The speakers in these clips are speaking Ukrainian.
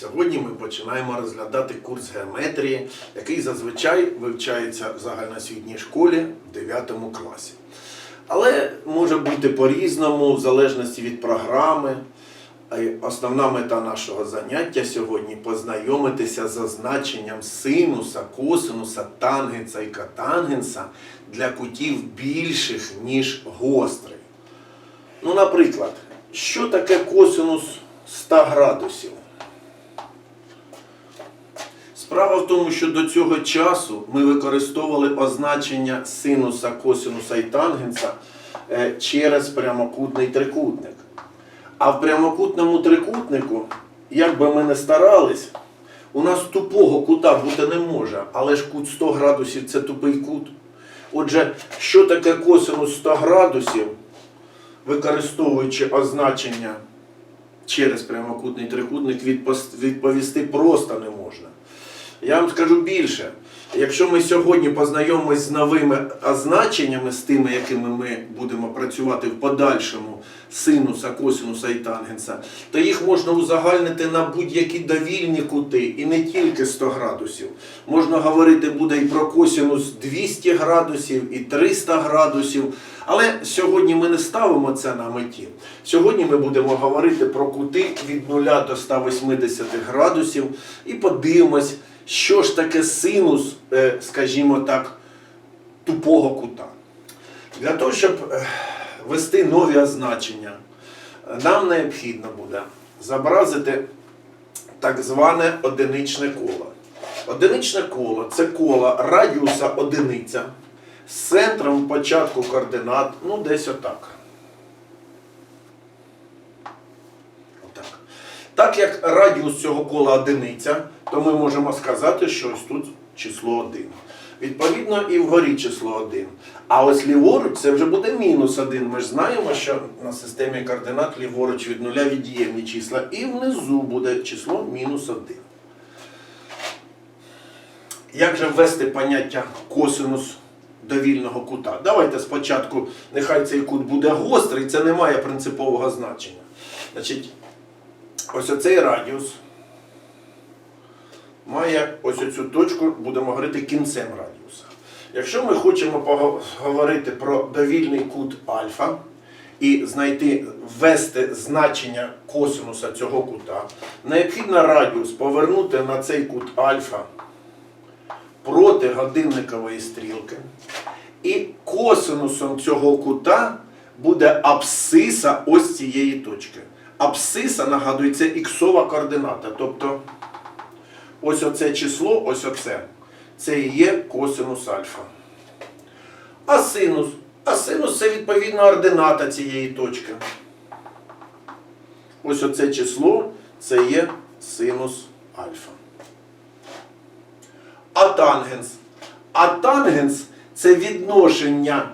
Сьогодні ми починаємо розглядати курс геометрії, який зазвичай вивчається в загальноосвітній школі в 9 класі. Але може бути по-різному, в залежності від програми. Основна мета нашого заняття сьогодні познайомитися з означенням синуса, косинуса, тангенса і катангенса для кутів більших, ніж гострий. Ну, наприклад, що таке косинус 100 градусів? Справа в тому, що до цього часу ми використовували означення синуса, косинуса і тангенса е, через прямокутний трикутник. А в прямокутному трикутнику, як би ми не старались, у нас тупого кута бути не може, але ж кут 100 градусів це тупий кут. Отже, що таке косинус 100 градусів, використовуючи означення через прямокутний трикутник, відповісти просто не можна. Я вам скажу більше. Якщо ми сьогодні познайомимось з новими означеннями, з тими, якими ми будемо працювати в подальшому синуса, косинуса і тангенса, то їх можна узагальнити на будь-які довільні кути і не тільки 100 градусів. Можна говорити буде і про косинус 200 градусів, і 300 градусів. Але сьогодні ми не ставимо це на меті. Сьогодні ми будемо говорити про кути від 0 до 180 градусів і подивимось, що ж таке синус, е, скажімо так, тупого кута. Для того, щоб е, ввести нові означення, е, нам необхідно буде зобразити так зване одиничне коло. Одиничне коло це коло радіуса одиниця з центром початку координат, ну десь. Отак. Так як радіус цього кола одиниця, то ми можемо сказати, що ось тут число 1. Відповідно, і вгорі число 1. А ось ліворуч це вже буде мінус 1. Ми ж знаємо, що на системі координат ліворуч від нуля від'ємні числа. І внизу буде число мінус 1. Як же ввести поняття косинус довільного кута? Давайте спочатку, нехай цей кут буде гострий, це не має принципового значення. Значить, ось оцей радіус має ось оцю точку, будемо говорити кінцем радіуса. Якщо ми хочемо поговорити про довільний кут альфа і знайти, ввести значення косинуса цього кута, необхідно радіус повернути на цей кут альфа проти годинникової стрілки. І косинусом цього кута буде абсциса ось цієї точки. Абсциса, нагадую, це іксова координата. Тобто ось оце число, ось оце, це і є косинус альфа. А синус? А синус це відповідно ордината цієї точки. Ось оце число це є синус альфа. А тангенс? А тангенс це відношення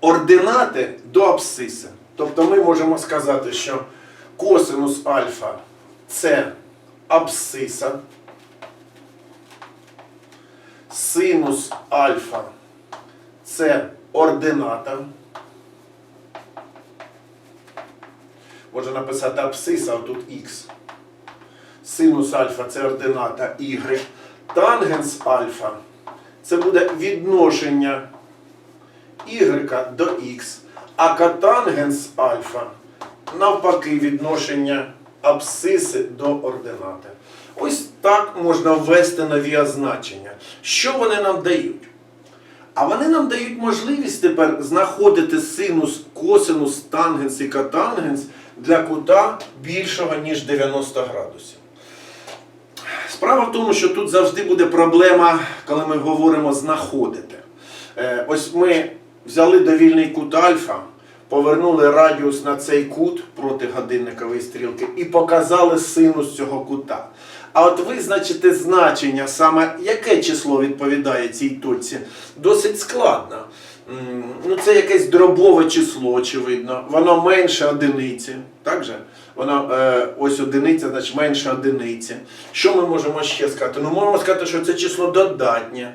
ординати до абсциси. Тобто ми можемо сказати, що косинус альфа це абсциса, синус альфа це ордината. Можна написати абсциса, а тут х. Синус альфа це ордината y. Тангенс альфа це буде відношення y до х. А катангенс альфа навпаки відношення абсциси до ординати. Ось так можна ввести нові означення. Що вони нам дають? А вони нам дають можливість тепер знаходити синус, косинус, тангенс і катангенс для кута більшого, ніж 90 градусів. Справа в тому, що тут завжди буде проблема, коли ми говоримо знаходити. Е, Ось ми взяли довільний кут альфа, повернули радіус на цей кут проти годинникової стрілки і показали синус цього кута. А от визначити значення, саме яке число відповідає цій точці, досить складно. Ну, це якесь дробове число, очевидно. Воно менше одиниці. Так же? Воно е, ось одиниця, значить менше одиниці. Що ми можемо ще сказати? Ну, можемо сказати, що це число додатнє.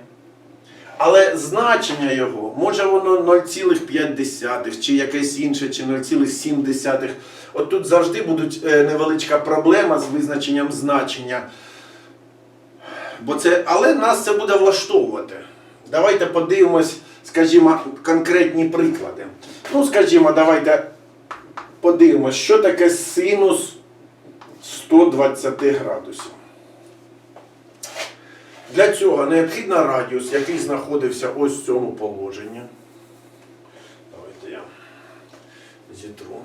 Але значення його, може воно 0,5 чи якесь інше, чи 0,7. От тут завжди будуть е, невеличка проблема з визначенням значення. Бо це, але нас це буде влаштовувати. Давайте подивимось, скажімо, конкретні приклади. Ну, скажімо, давайте подивимось, що таке синус 120 градусів. Для цього необхідно радіус, який знаходився ось в цьому положенні. Давайте я зітру.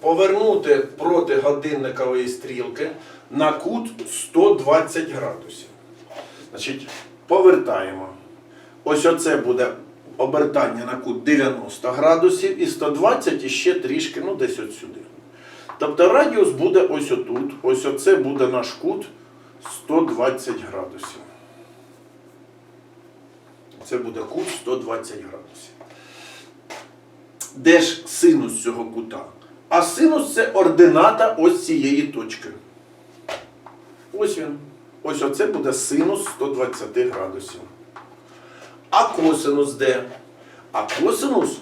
Повернути проти годинникової стрілки на кут 120 градусів. Значить, повертаємо. Ось оце буде обертання на кут 90 градусів і 120 і ще трішки, ну десь от сюди. Тобто радіус буде ось отут. Ось оце буде наш кут 120 градусів. Це буде кут 120 градусів. Де ж синус цього кута? А синус це ордината ось цієї точки. Ось він. Ось оце буде синус 120 градусів. А косинус де? А косинус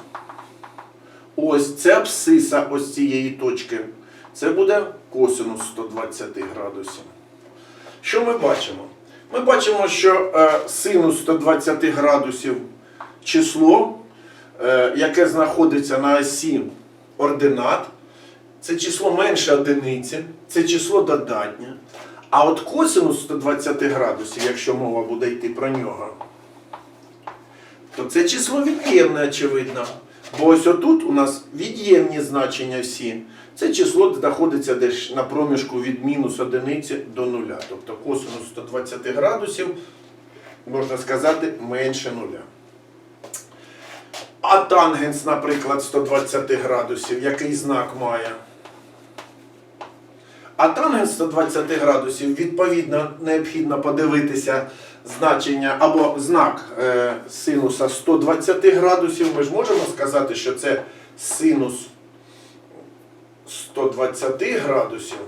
ось це абсциса ось цієї точки. Це буде косинус 120 градусів. Що ми бачимо? Ми бачимо, що е, синус 120 градусів число, е, яке знаходиться на осі ординат, це число менше одиниці, це число додатнє. А от косинус 120 градусів, якщо мова буде йти про нього, то це число від'ємне, очевидно. Бо ось отут у нас від'ємні значення всі. Це число знаходиться десь на проміжку від мінус одиниці до нуля. Тобто косинус 120 градусів, можна сказати, менше нуля. А тангенс, наприклад, 120 градусів, який знак має? А тангенс 120 градусів, відповідно, необхідно подивитися значення або знак е, синуса 120 градусів. Ми ж можемо сказати, що це синус 120 градусів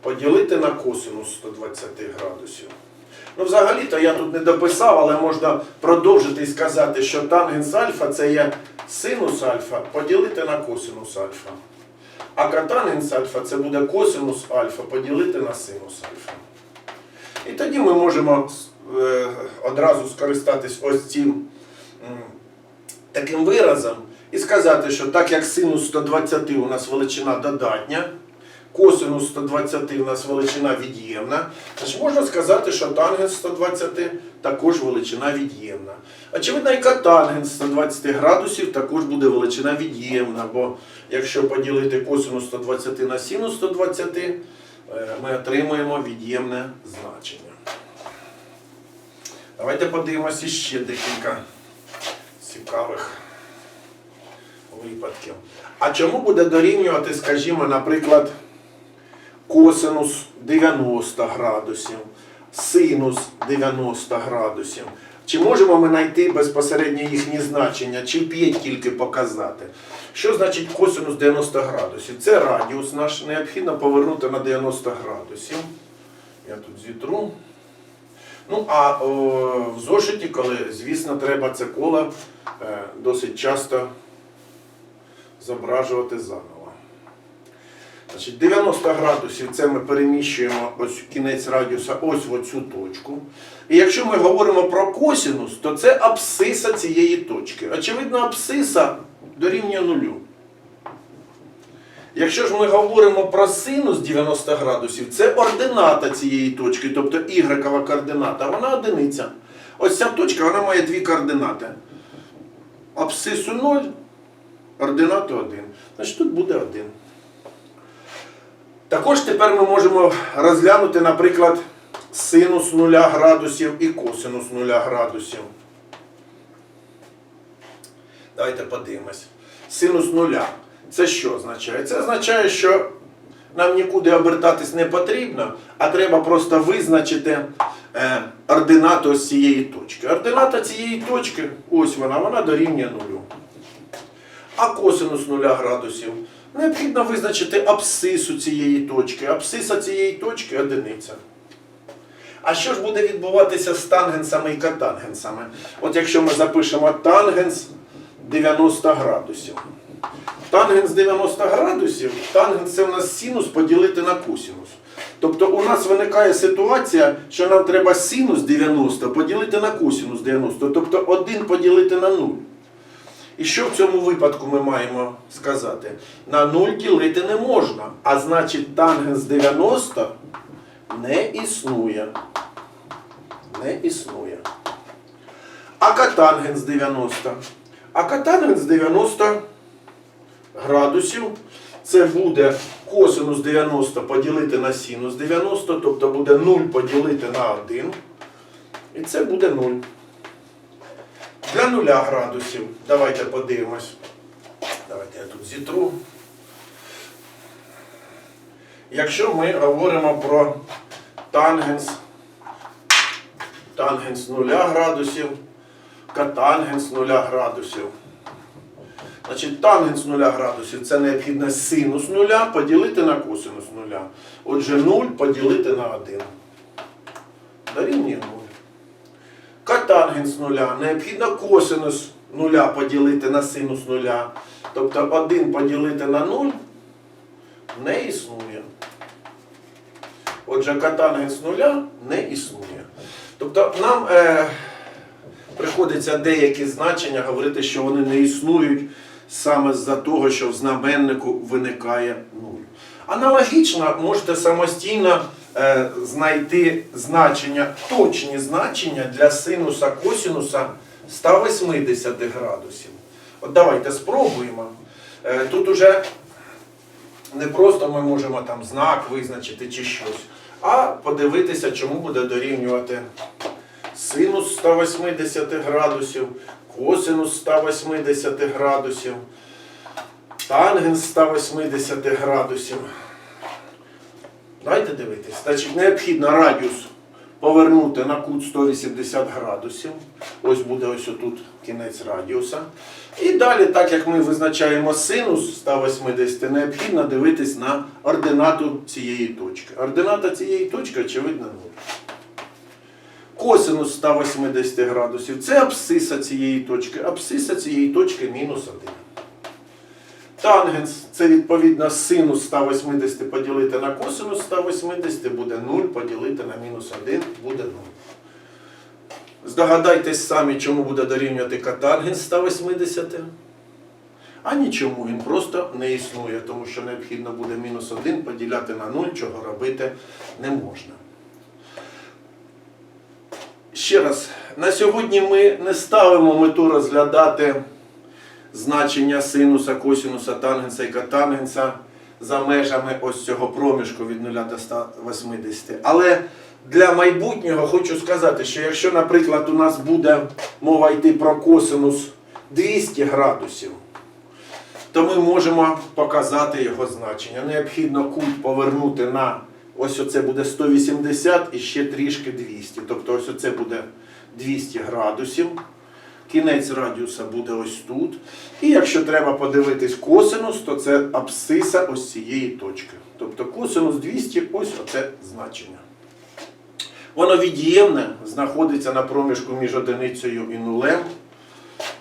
поділити на косинус 120 градусів. Ну, взагалі-то я тут не дописав, але можна продовжити і сказати, що тангенс альфа це є синус альфа поділити на косинус альфа. А катангенс альфа це буде косинус альфа поділити на синус альфа. І тоді ми можемо е, одразу скористатись ось цим таким виразом і сказати, що так як синус 120 у нас величина додатня, косинус 120 у нас величина від'ємна, значить можна сказати, що тангенс 120 також величина від'ємна. Очевидно, і катангенс 120 градусів також буде величина від'ємна, бо якщо поділити косинус 120 на синус 120, е, ми отримуємо від'ємне значення. Давайте подивимося ще декілька цікавих випадків. А чому буде дорівнювати, скажімо, наприклад, косинус 90 градусів, синус 90 градусів? Чи можемо ми знайти безпосередньо їхні значення, чи п'ять тільки показати? Що значить косинус 90 градусів? Це радіус наш, необхідно повернути на 90 градусів. Я тут зітру. Ну, а о, в зошиті, коли, звісно, треба це коло е, досить часто зображувати заново. Значить, 90 градусів це ми переміщуємо ось кінець радіуса ось в оцю точку. І якщо ми говоримо про косінус, то це абсциса цієї точки. Очевидно, абсциса дорівнює нулю. Якщо ж ми говоримо про синус 90 градусів, це ордината цієї точки, тобто ігрекова координата, вона одиниця. Ось ця точка вона має дві координати. Абсцису 0, ординату 1. Значить тут буде 1. Також тепер ми можемо розглянути, наприклад, синус 0 градусів і косинус 0 градусів. Давайте подивимось. Синус нуля. Це що означає? Це означає, що нам нікуди обертатись не потрібно, а треба просто визначити е, ординату ось цієї точки. Ордината цієї точки, ось вона, вона дорівнює нулю. А косинус 0 градусів. Необхідно визначити абсцису цієї точки. Абсциса цієї точки одиниця. А що ж буде відбуватися з тангенсами і катангенсами? От якщо ми запишемо тангенс 90 градусів. Тангенс 90 градусів, тангенс це в нас синус поділити на косинус. Тобто у нас виникає ситуація, що нам треба синус 90 поділити на косинус 90, тобто 1 поділити на 0. І що в цьому випадку ми маємо сказати? На 0 ділити не можна, а значить тангенс 90 не існує. Не існує. А катангенс 90. А катангенс 90 градусів. Це буде косинус 90 поділити на синус 90, тобто буде 0 поділити на 1. І це буде 0. Для 0 градусів. Давайте подивимось. Давайте я тут зітру. Якщо ми говоримо про тангенс, тангенс 0 градусів, катангенс 0 градусів. Значить, тангенс 0 градусів це необхідно синус 0 поділити на косинус 0. Отже, 0 поділити на 1. Дорівнює 0. Катангенс 0 необхідно косинус 0 поділити на синус 0. Тобто 1 поділити на 0 не існує. Отже, катангенс 0 не існує. Тобто нам е, приходиться деякі значення говорити, що вони не існують саме з-за того, що в знаменнику виникає 0. Аналогічно можете самостійно знайти значення, точні значення для синуса косинуса 180 градусів. От давайте спробуємо. Е, тут уже не просто ми можемо там знак визначити чи щось, а подивитися, чому буде дорівнювати синус 180 градусів, косинус 180 градусів, тангенс 180 градусів. Дайте дивитись. Значить, необхідно радіус повернути на кут 180 градусів. Ось буде ось отут кінець радіуса. І далі, так як ми визначаємо синус 180, необхідно дивитись на ординату цієї точки. Ордината цієї точки, очевидно, 0. Косинус 180 градусів це абсциса цієї точки. Абсциса цієї точки мінус 1. Тангенс це відповідно синус 180 поділити на косинус 180 буде 0 поділити на мінус 1 буде 0. Здогадайтесь самі, чому буде дорівнювати катангенс 180. А нічому, він просто не існує, тому що необхідно буде мінус 1 поділяти на 0, чого робити не можна. Ще раз, на сьогодні ми не ставимо мету розглядати значення синуса, косинуса, тангенса і катангенса за межами ось цього проміжку від 0 до 180. Але для майбутнього хочу сказати, що якщо, наприклад, у нас буде мова йти про косинус 200 градусів, то ми можемо показати його значення. Необхідно кут повернути на ось оце буде 180 і ще трішки 200. Тобто ось оце буде 200 градусів. Кінець радіуса буде ось тут. І якщо треба подивитись косинус, то це абсциса ось цієї точки. Тобто косинус 200 ось оце значення. Воно від'ємне, знаходиться на проміжку між одиницею і нулем.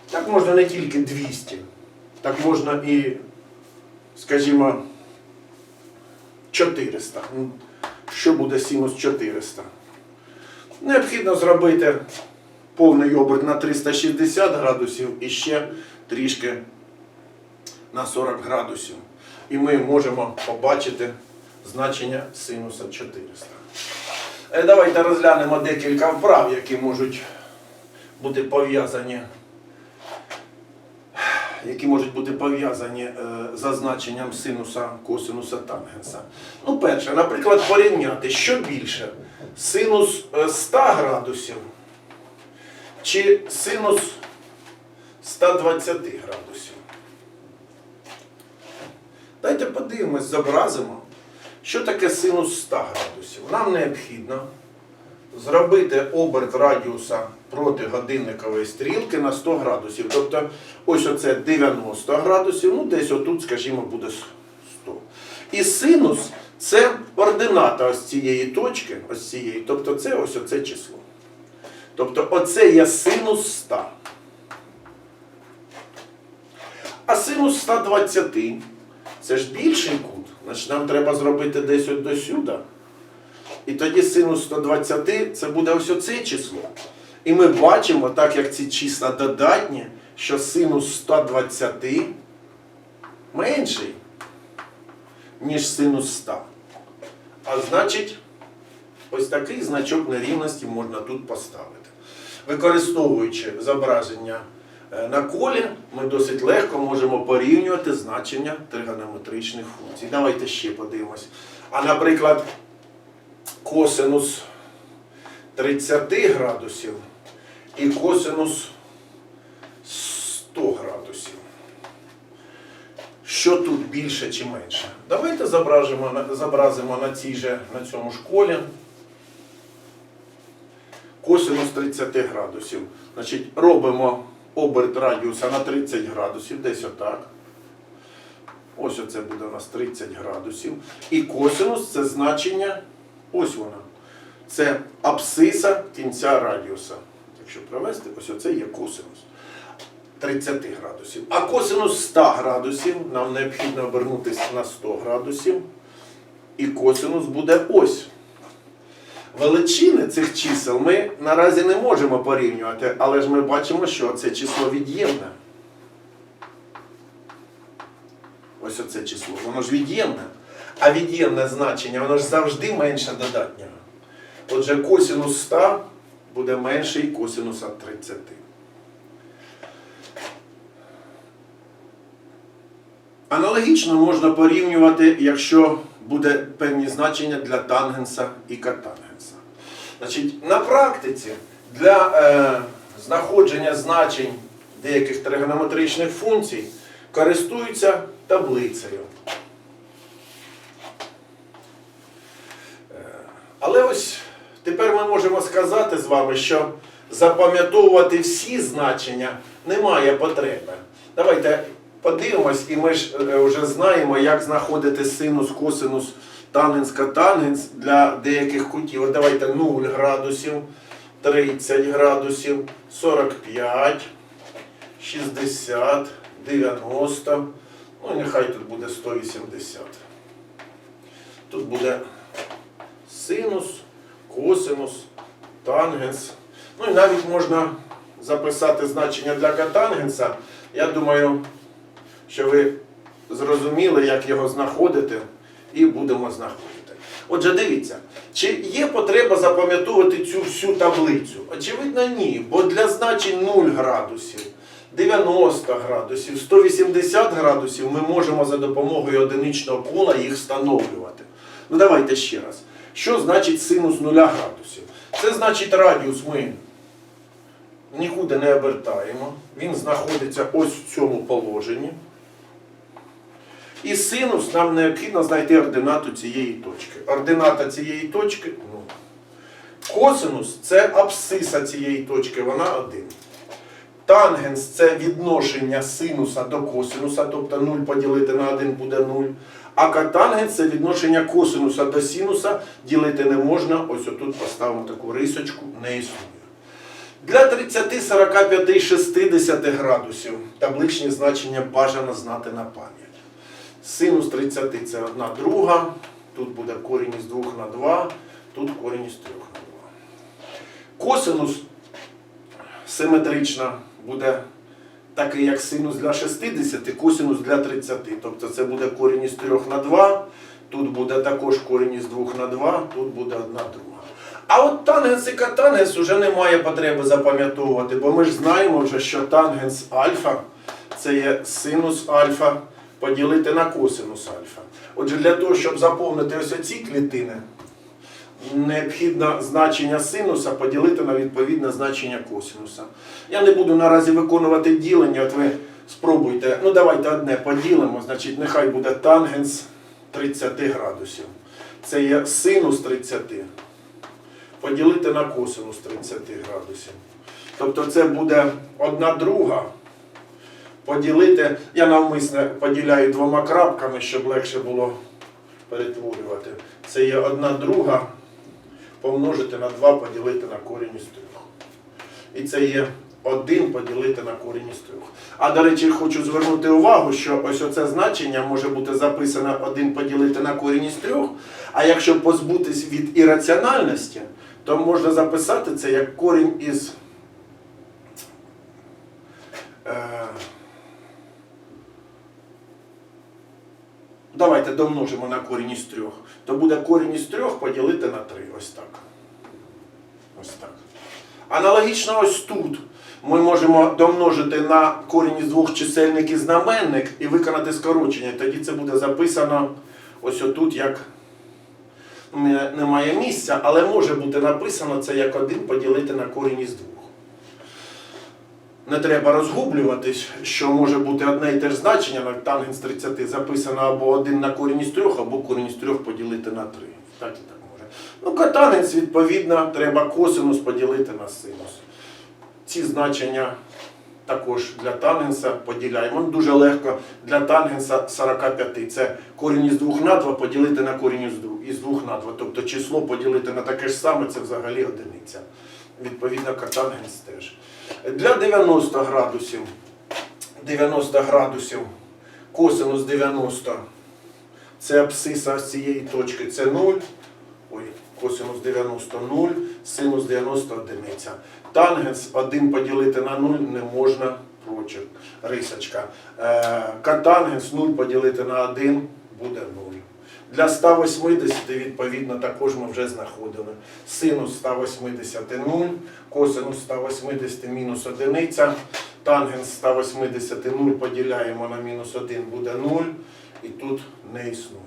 Так можна не тільки 200, так можна і, скажімо, 400. Ну, Що буде синус 400? Необхідно зробити повний оберт на 360 градусів і ще трішки на 40 градусів. І ми можемо побачити значення синуса 400. Е, Давайте розглянемо декілька вправ, які можуть бути пов'язані які можуть бути пов'язані е, за значенням синуса, косинуса, тангенса. Ну, перше, наприклад, порівняти, що більше, синус е, 100 градусів чи синус 120 градусів. Давайте подивимось, зобразимо, що таке синус 100 градусів. Нам необхідно зробити оберт радіуса проти годинникової стрілки на 100 градусів. Тобто ось оце 90 градусів, ну десь отут, скажімо, буде 100. І синус Це ордината ось цієї точки, ось цієї, тобто це ось оце число. Тобто оце є синус 100. А синус 120 це ж більший кут. Значить нам треба зробити десь от до сюди. І тоді синус 120 це буде ось оце число. І ми бачимо, так як ці числа додатні, що синус 120 менший, ніж синус 100. А значить, ось такий значок нерівності можна тут поставити. Використовуючи зображення е, на колі, ми досить легко можемо порівнювати значення тригонометричних функцій. Давайте ще подивимось. А наприклад, косинус 30 градусів і косинус 100 градусів. Що тут більше чи менше? Давайте зображимо, зобразимо на, цій же, на цьому ж колі косинус 30 градусів. Значить, робимо оберт радіуса на 30 градусів, десь отак. Ось оце буде у нас 30 градусів. І косинус це значення, ось вона. Це абсциса кінця радіуса. Якщо провести, ось оце є косинус. 30 градусів. А косинус 100 градусів нам необхідно обернутися на 100 градусів. І косинус буде ось. Величини цих чисел ми наразі не можемо порівнювати, але ж ми бачимо, що це число від'ємне. Ось оце число, воно ж від'ємне. А від'ємне значення, воно ж завжди менше додатнього. Отже, косинус 100 буде менший косинуса 30. Аналогічно можна порівнювати, якщо буде певні значення для тангенса і катангенса. Значить, на практиці для е, знаходження значень деяких тригонометричних функцій користуються таблицею. Е, Але ось тепер ми можемо сказати з вами, що запам'ятовувати всі значення немає потреби. Давайте подивимось, і ми ж е, вже знаємо, як знаходити синус, косинус, тангенс, катангенс для деяких кутів. Давайте 0 градусів, 30 градусів, 45, 60, 90. Ну нехай тут буде 180. Тут буде синус, косинус, тангенс. Ну і навіть можна записати значення для катангенса. Я думаю, що ви зрозуміли, як його знаходити, і будемо знаходити. Отже, дивіться, чи є потреба запам'ятовувати цю всю таблицю? Очевидно, ні, бо для значень 0 градусів, 90 градусів, 180 градусів ми можемо за допомогою одиничного кола їх встановлювати. Ну давайте ще раз. Що значить синус 0 градусів? Це значить радіус ми нікуди не обертаємо. Він знаходиться ось в цьому положенні. І синус нам необхідно знайти ординату цієї точки. Ордината цієї точки 0. Косинус це абсциса цієї точки, вона 1. Тангенс це відношення синуса до косинуса, тобто 0 поділити на 1 буде 0. А катангенс це відношення косинуса до синуса, ділити не можна. Ось отут поставимо таку рисочку, не існує. Для 30, 45, 60 градусів табличні значення бажано знати на пам'ять. Синус 30 це 1 друга, тут буде корінь із 2 на 2, тут корінь із 3 на 2. Косинус симетрично буде такий, як синус для 60, косинус для 30. Тобто це буде корінь із 3 на 2, тут буде також корінь із 2 на 2, тут буде 1 друга. А от тангенс і катангенс вже немає потреби запам'ятовувати, бо ми ж знаємо вже, що тангенс альфа це є синус альфа поділити на косинус альфа. Отже, для того, щоб заповнити ось ці клітини, необхідно значення синуса поділити на відповідне значення косинуса. Я не буду наразі виконувати ділення, от ви спробуйте. Ну давайте одне поділимо, значить нехай буде тангенс 30 градусів. Це є синус 30. Поділити на косинус 30 градусів. Тобто це буде одна друга. Поділити, я навмисне поділяю двома крапками, щоб легше було перетворювати. Це є одна друга помножити на 2 поділити на корінь із 3. І це є 1 поділити на корінь із 3. А до речі, хочу звернути увагу, що ось оце значення може бути записано 1 поділити на корінь із 3, а якщо позбутись від ірраціональності, то можна записати це як корінь із. Е, Давайте домножимо на корінь із трьох. То буде корінь із трьох поділити на три. Ось так. Ось так. Аналогічно ось тут. Ми можемо домножити на корінь із двох чисельник і знаменник і виконати скорочення. Тоді це буде записано ось отут як немає місця, але може бути написано це як один поділити на корінь із двох. Не треба розгублюватись, що може бути одне і те ж значення на тангенс 30 записано або один на корінь із трьох, або корінь із трьох поділити на три. Так і так може. Ну, катанець, відповідно, треба косинус поділити на синус. Ці значення також для тангенса поділяємо. Ну, Дуже легко для тангенса 45. Це корінь із 2 на 2 поділити на корінь із 2, із 2 на 2. Тобто число поділити на таке ж саме, це взагалі одиниця. Відповідно, катангенс теж. Для 90 градусів. 90 градусів косинус 90. Це абсциса з цієї точки це 0. Ой, косинус 90 0, синус 90 одиниця. Тангенс 1 поділити на 0 не можна. Рисочка. Е, катангенс 0 поділити на 1 буде 0. Для 180, відповідно, також ми вже знаходили. Синус 180 0, косинус 180 мінус 1, тангенс 180 0 поділяємо на мінус 1 буде 0, і тут не існує.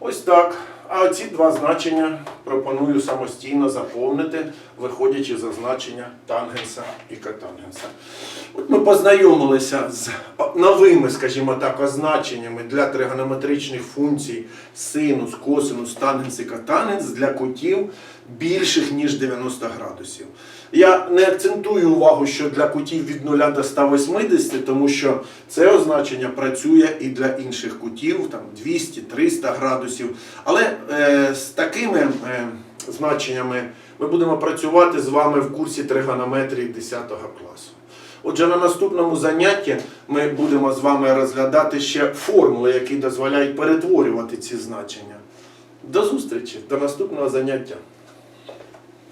Ось так. А ці два значення пропоную самостійно заповнити, виходячи за значення тангенса і катангенса. Ми познайомилися з новими, скажімо так, означеннями для тригонометричних функцій синус, косинус, тангенс і катангенс для кутів більших, ніж 90 градусів. Я не акцентую увагу, що для кутів від 0 до 180, тому що це означення працює і для інших кутів, там 200-300 градусів. Але е, з такими е, значеннями ми будемо працювати з вами в курсі тригонометрії 10 класу. Отже, на наступному занятті ми будемо з вами розглядати ще формули, які дозволяють перетворювати ці значення. До зустрічі, до наступного заняття.